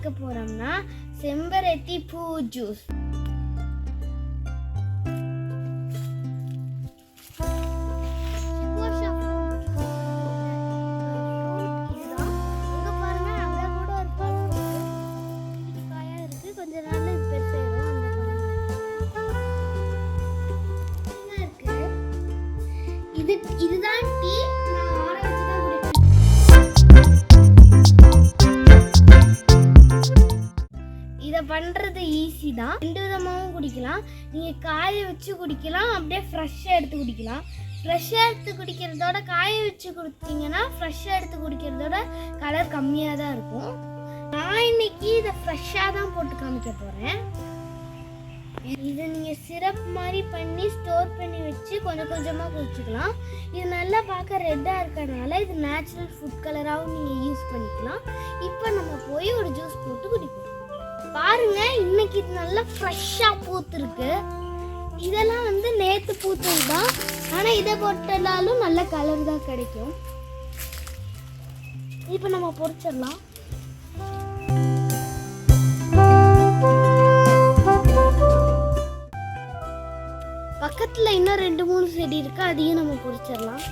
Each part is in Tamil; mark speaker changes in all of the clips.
Speaker 1: பார்க்க போறோம்னா செம்பருத்தி பூ ஜூஸ் பண்ணுறது ஈஸி தான். ரெண்டு விதமாகவும் குடிக்கலாம். நீங்கள் காய வச்சு குடிக்கலாம் அப்படியே ஃப்ரெஷ்ஷாக எடுத்து குடிக்கலாம். ஃப்ரெஷ்ஷாக எடுத்து குடிக்கிறதோட காய வச்சு கொடுத்தீங்கன்னா ஃப்ரெஷ்ஷாக எடுத்து குடிக்கிறதோட கலர் கம்மியாக தான் இருக்கும். நான் இன்னைக்கு இதை ஃப்ரெஷ்ஷாக தான் போட்டு காமிக்க போகிறேன் இதை நீங்கள் சிரப் மாதிரி பண்ணி ஸ்டோர் பண்ணி வச்சு கொஞ்சம் கொஞ்சமாக குடிச்சிக்கலாம். இது நல்லா பார்க்க ரெட்டாக இருக்கிறதுனால இது நேச்சுரல் ஃபுட் கலராகவும் நீங்கள் யூஸ் பண்ணிக்கலாம். இப்போ நம்ம போய் ஒரு ஜூஸ் போட்டு குடிப்போம். பாருங்க இன்னைக்கு இது நல்லா ஃப்ரெஷ்ஷாக பூத்துருக்கு. இதெல்லாம் வந்து நேற்று பூத்தது தான் ஆனால் இதை போட்டனாலும் நல்ல கலர் தான் கிடைக்கும். இப்போ நம்ம பொறிச்சிடலாம் பக்கத்தில் இன்னும் ரெண்டு மூணு செடி இருக்கு அதையும் நம்ம பொறிச்சிடலாம்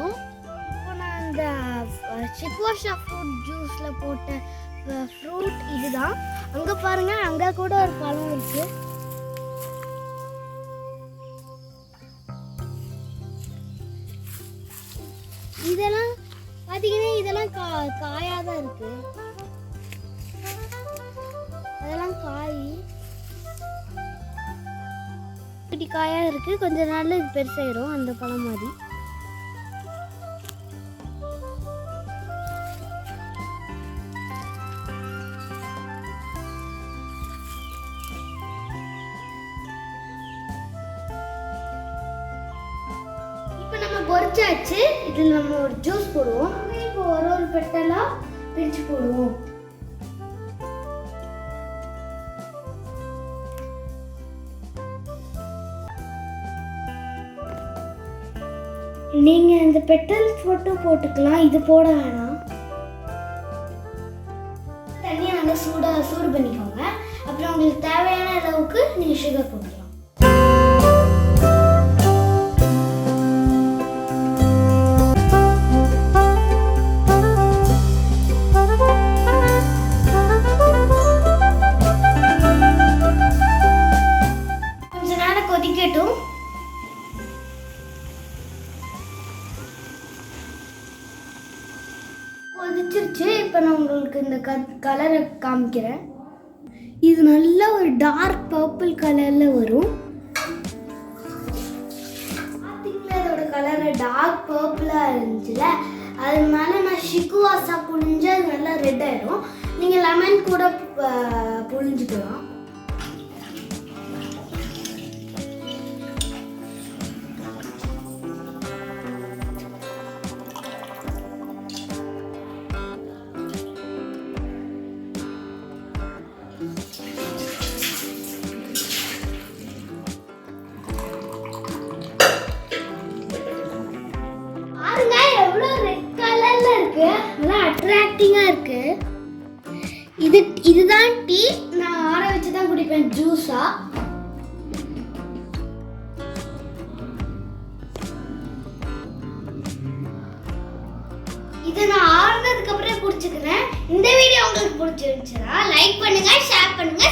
Speaker 1: வரும் இப்போ நான் இந்த சிக்வாஷா ஃப்ரூட் ஜூஸில் போட்ட ஃப்ரூட் இதுதான். அங்கே பாருங்க அங்கே கூட ஒரு பழம் இருக்கு. இதெல்லாம் பார்த்தீங்கன்னா இதெல்லாம் கா காயாக தான் இருக்கு. அதெல்லாம் காய். குட்டி காயாக இருக்கு. கொஞ்ச நாளில் இது பெருசாயிரும் அந்த பழம் மாதிரி. பொரிச்சாச்சு. இதில் நம்ம ஒரு ஜூஸ் போடுவோம். இப்போ ஒரு ஒரு பெட்டலாக பிரித்து போடுவோம். நீங்க இந்த பெட்டல் மட்டும் போட்டுக்கலாம். இது போட வேணாம். தண்ணியை நல்லா சூடாக சூடு பண்ணிக்கோங்க. அப்புறம் உங்களுக்கு தேவையான அளவுக்கு நீங்கள் சுகர் போட்டுக்கலாம். கொதிச்சிருச்சு. இப்போ நான் உங்களுக்கு இந்த க கலரை காமிக்கிறேன். இது நல்ல ஒரு டார்க் பர்பிள் கலரில் வரும். பார்த்தீங்களா இதோட கலர் டார்க் பர்பிளாக இருந்துச்சுல? அதனால நான் ஷிக்குவாசா புழிஞ்சு அது நல்லா ரெட் ஆயிடும். நீங்கள் லெமன் கூட புழிஞ்சுக்கலாம். இன்ட்ரெஸ்டிங்காக இருக்கு. இது இதுதான் டீ நான் ஆற வச்சு தான் குடிப்பேன். ஜூஸா இதை நான் ஆறுனதுக்கு அப்புறம் குடிச்சுக்கிறேன். இந்த வீடியோ உங்களுக்கு பிடிச்சிருந்துச்சுன்னா லைக் பண்ணுங்க ஷேர் பண்ணுங்க